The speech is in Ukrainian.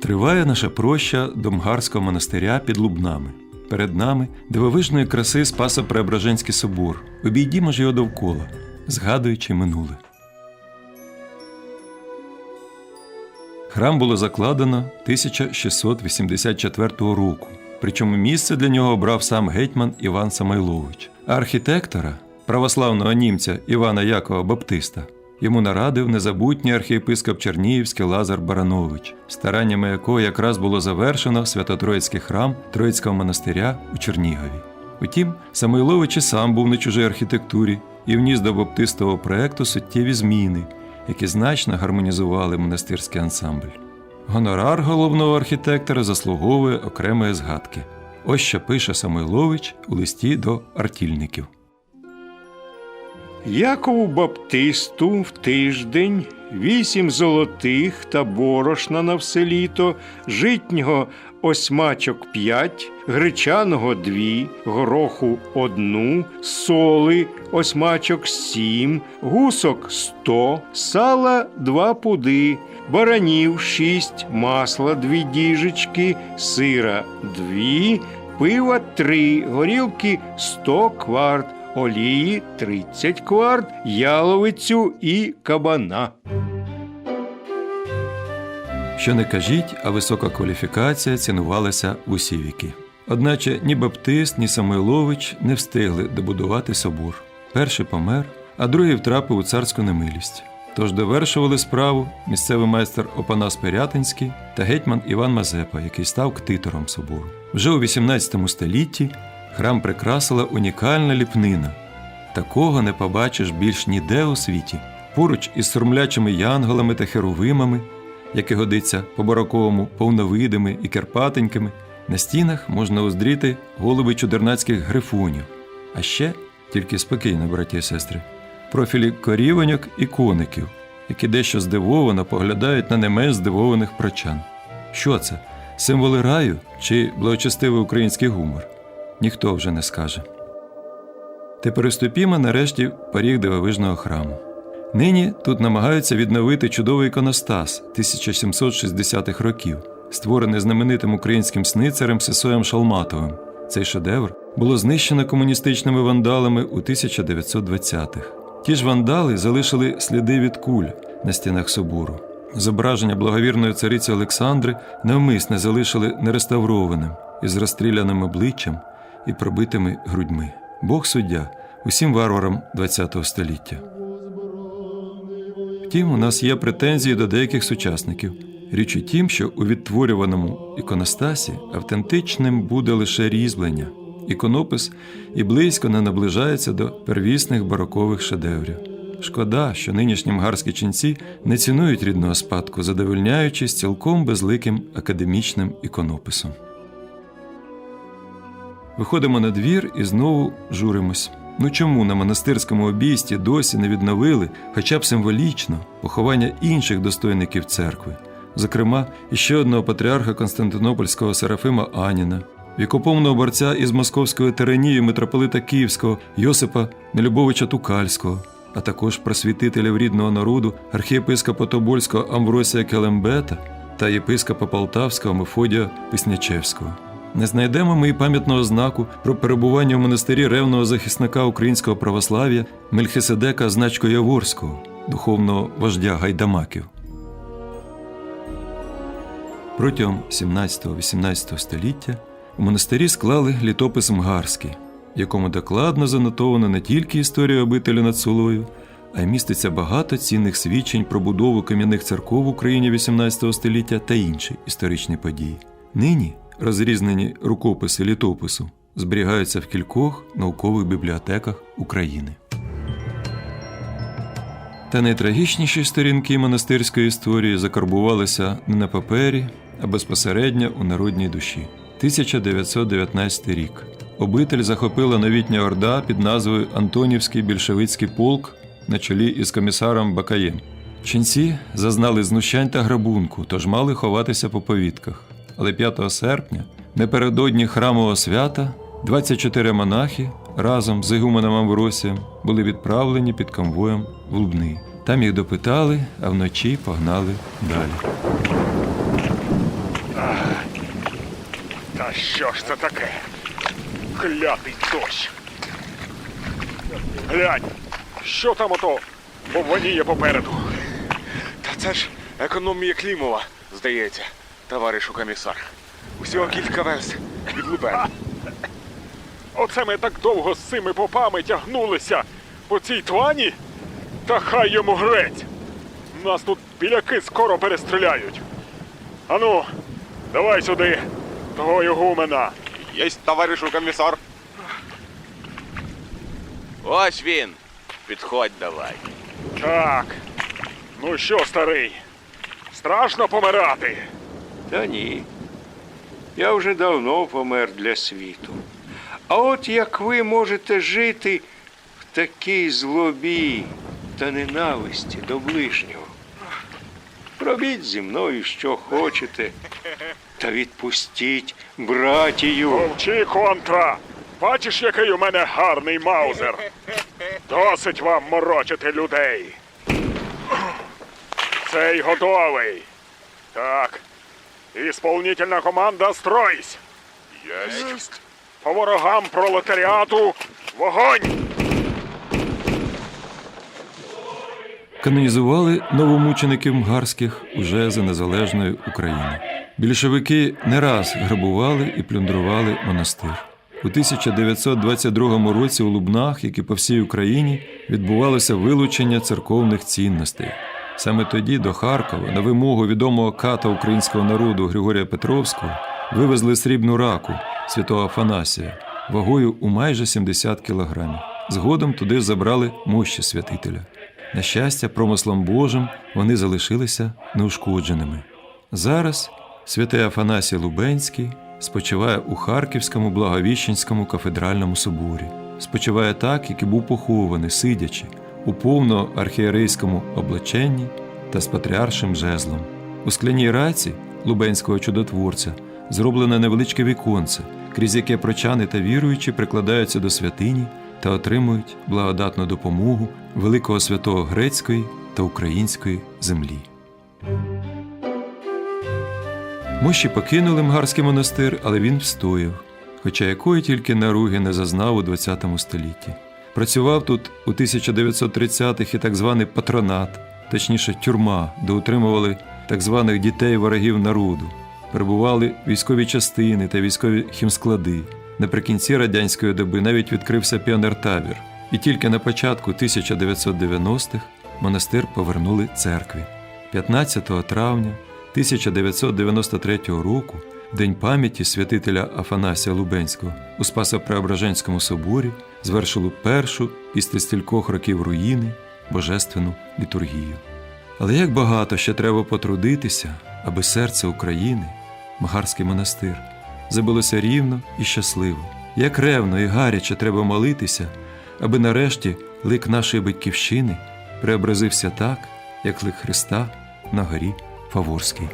Триває наша проща до Мгарського монастиря під Лубнами. Перед нами дивовижної краси Спасо Преображенський собор. Обійдімо ж його довкола, згадуючи минуле. Храм було закладено 1684 року. Причому місце для нього обрав сам гетьман Іван Самойлович. А архітектора, православного німця Івана Якова Баптиста, йому нарадив незабутній архієпископ Чернігівський Лазар Баранович, стараннями якого якраз було завершено Свято-Троїцький храм Троїцького монастиря у Чернігові. Утім, Самойлович і сам був на чужій архітектурі і вніс до баптистового проекту суттєві зміни, які значно гармонізували монастирський ансамбль. Гонорар головного архітектора заслуговує окремої згадки. Ось що пише Самойлович у листі до артільників. Якову Баптисту в тиждень вісім золотих та борошна на все літо, житнього осьмачок п'ять, гречаного дві, гороху одну, соли осьмачок сім, гусок сто, сала два пуди, баранів шість, масла дві діжечки, сира дві, пива три, горілки сто кварт олії 30 кварт, яловицю і кабана. Що не кажіть, а висока кваліфікація цінувалася в усі віки. Одначе ні Баптист, ні Самойлович не встигли добудувати собор. Перший помер, а другий втрапив у царську немилість. Тож довершували справу місцевий майстер Опанас Пирятинський та гетьман Іван Мазепа, який став ктитором собору. Вже у XVIII столітті храм прикрасила унікальна ліпнина. Такого не побачиш більш ніде у світі. Поруч із сурмлячими янголами та херовимами, які годиться по бароковому повновидими і керпатенькими, на стінах можна уздріти голуби чудернацьких грифунів. А ще, тільки спокійно, браті і сестри, профілі корівоньок і коників, які дещо здивовано поглядають на не менш здивованих прочан. Що це? Символи раю чи благочестивий український гумор? Ніхто вже не скаже. Та переступімо нарешті поріг дивовижного храму. Нині тут намагаються відновити чудовий іконостас 1760-х років, створений знаменитим українським сницарем Сесоєм Шалматовим. Цей шедевр було знищено комуністичними вандалами у 1920-х. Ті ж вандали залишили сліди від куль на стінах собору. Зображення благовірної цариці Олександри навмисне залишили нереставрованим із розстріляним обличчям і пробитими грудьми. Бог суддя усім варварам ХХ століття. Втім, у нас є претензії до деяких сучасників. Річ у тім, що у відтворюваному іконостасі автентичним буде лише різьблення. Іконопис і близько не наближається до первісних барокових шедеврів. Шкода, що нинішні мгарські ченці не цінують рідного спадку, задовольняючись цілком безликим академічним іконописом. Виходимо на двір і знову журимось. Ну чому на монастирському обійсті досі не відновили, хоча б символічно, поховання інших достойників церкви, зокрема, іще одного патріарха Константинопольського Серафима Аніна, вікоповного борця із московською тиранією митрополита Київського Йосипа Нелюбовича Тукальського, а також просвітителів рідного народу архієпископа Тобольського Амвросія Келембета та єпископа Полтавського Мефодія Писнячевського. Не знайдемо ми і пам'ятного знаку про перебування в монастирі ревного захисника українського православ'я Мельхиседека Значко Яворського, духовного вождя гайдамаків. Протягом 17-18 століття у монастирі склали літопис Мгарський, в якому докладно занотовано не тільки історія обителю над Сулою, а й міститься багато цінних свідчень про будову кам'яних церков в Україні 18 століття та інші історичні події. Нині розрізнені рукописи літопису зберігаються в кількох наукових бібліотеках України. Та найтрагічніші сторінки монастирської історії закарбувалися не на папері, а безпосередньо у народній душі. 1919 рік. Обитель захопила новітня орда під назвою Антонівський більшовицький полк на чолі із комісаром Бакаєм. Ченці зазнали знущань та грабунку, тож мали ховатися по повітках. Але 5 серпня, напередодні храмового свята, 24 монахи разом з ігуменом Амвросієм були відправлені під конвоєм в Лубни. Там їх допитали, а вночі погнали далі. Та що ж це таке? Клятий дощ. Глянь, що там ото повоніє попереду? Та це ж економія Клімова, здається, товаришу комісар. Усього кілька верст від Лубен. Оце ми так довго з цими попами тягнулися по цій твані? Та хай йому грець. Нас тут біляки скоро перестріляють. Ану, давай сюди, того ігумена. Єсть, товаришу комісар. Ось він. Підходь давай. Так. Ну що, старий? Страшно помирати. Та ні. Я вже давно помер для світу. А от як ви можете жити в такій злобі та ненависті до ближнього? Робіть зі мною, що хочете, та відпустіть братію. Мовчи, контра! Бачиш, який у мене гарний маузер. Досить вам морочити людей. Цей готовий. Так. Ісполнительна команда стройсь. Єсть. По ворогам пролетаріату вогонь! Канонізували новомучеників мгарських уже за незалежної України. Більшовики не раз грабували і плюндрували монастир. У 1922 році у Лубнах, як і по всій Україні, відбувалося вилучення церковних цінностей. Саме тоді до Харкова, на вимогу відомого ката українського народу Григорія Петровського, вивезли срібну раку святого Афанасія вагою у майже 70 кілограмів. Згодом туди забрали мощі святителя. На щастя, промислом Божим вони залишилися неушкодженими. Зараз святий Афанасій Лубенський спочиває у Харківському Благовіщенському кафедральному соборі. Спочиває так, як і був похований, сидячи, у повно архієрейському облаченні та з патріаршим жезлом. У скляній раці Лубенського чудотворця зроблене невеличке віконце, крізь яке прочани та віруючі прикладаються до святині та отримують благодатну допомогу великого святого грецької та української землі. Мощі покинули Мгарський монастир, але він встояв, хоча якої тільки наруги не зазнав у ХХ столітті. Працював тут у 1930-х і так званий патронат, точніше тюрма, де утримували так званих дітей ворогів народу. Перебували військові частини та військові хімсклади. Наприкінці радянської доби навіть відкрився піонертабір, і тільки на початку 1990-х монастир повернули церкві. 15 травня 1993 року, День пам'яті святителя Афанасія Лубенського у Спасо-Преображенському соборі звершили першу після стількох років руїни божественну літургію. Але як багато ще треба потрудитися, аби серце України, Магарський монастир, забилося рівно і щасливо, як ревно і гаряче треба молитися, аби нарешті лик нашої батьківщини преобразився так, як лик Христа на горі Фаворській.